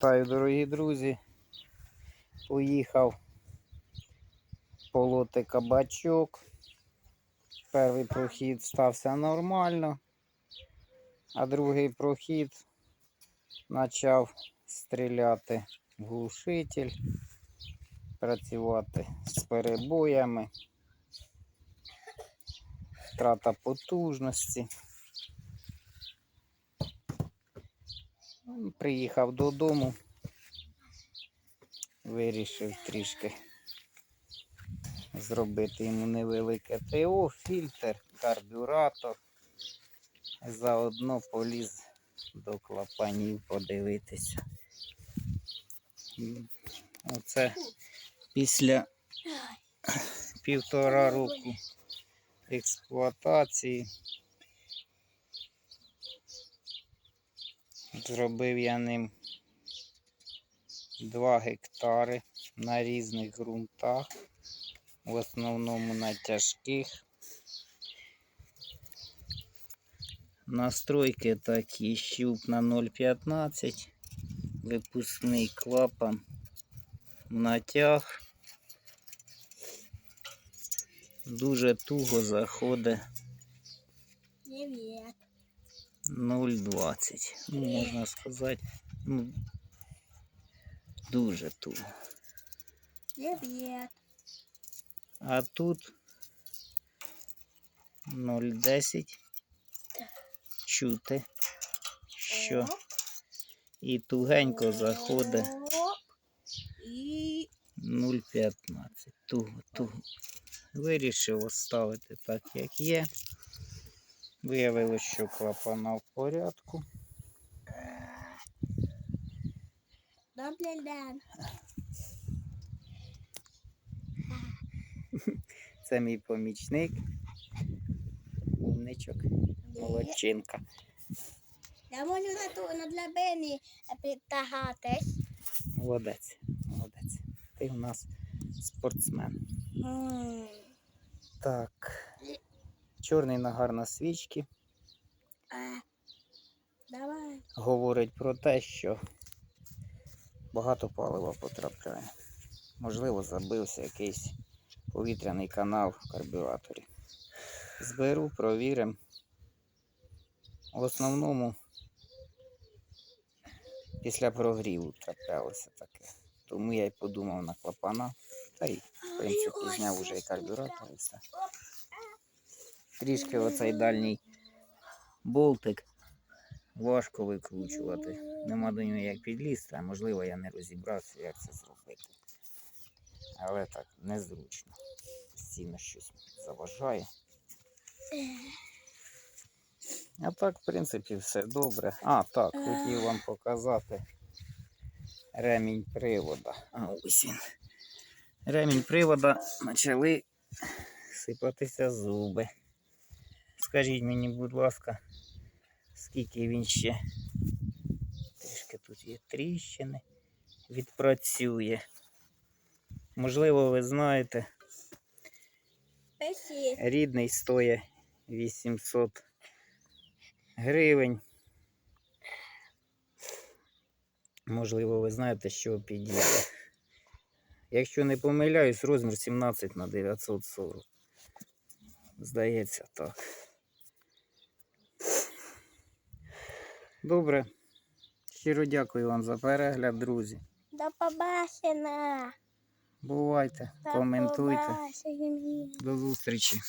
Вітаю, дорогі друзі. Поїхав полоти кабачок. Перший прохід стався нормально, а другий прохід почав стріляти глушитель, працювати з перебоями, втрата потужності. Приїхав додому, вирішив трішки зробити йому невелике ТО, фільтр, карбюратор. Заодно поліз до клапанів подивитися. Оце після півтора року експлуатації. Зробив я ним 2 гектари на різних ґрунтах, в основному на тяжких. Настройки такі щуп на 0,15, випускний клапан, натяг. Дуже туго заходить Привет. 0,20. Ну, можна сказати, ну, дуже туго. Привет. А тут 0,10 чути, що і тугенько заходить оп. І 0,15. Туго, туго. Вирішив оставити так, як є. Виявилося, що клапана в порядку. добрий день. Це мій помічник. Умничок, молодчинка. Я можу на ту на драбині підтягатись. Молодець, молодець. Ти у нас спортсмен. М. Так. Чорний нагар на свічки Давай. говорить про те, що багато палива потрапляє. Можливо, забився якийсь повітряний канал в карбюраторі. Зберу, провіримо. В основному після прогріву траплялося таке. Тому я й подумав на клапана. Та й, в принципі, зняв уже і карбюратор і все. Трішки оцей дальній болтик важко викручувати. Нема до нього як підлізти, а можливо я не розібрався, як це зробити. Але так, незручно. Постійно щось заважає. А так, в принципі, все добре. А, так, хотів вам показати ремінь привода. А ось він. Ремінь привода почали сипатися зуби. Скажіть мені, будь ласка, скільки він ще трішки тут є тріщини, відпрацює. Можливо, ви знаєте, рідний стоїть 800 гривень. Можливо, ви знаєте, що підійде. Якщо не помиляюсь, розмір 17 на 940. Здається, так. Добре. Щиро дякую вам за перегляд, друзі. До побачення. Бувайте, До коментуйте. побачення. До зустрічі.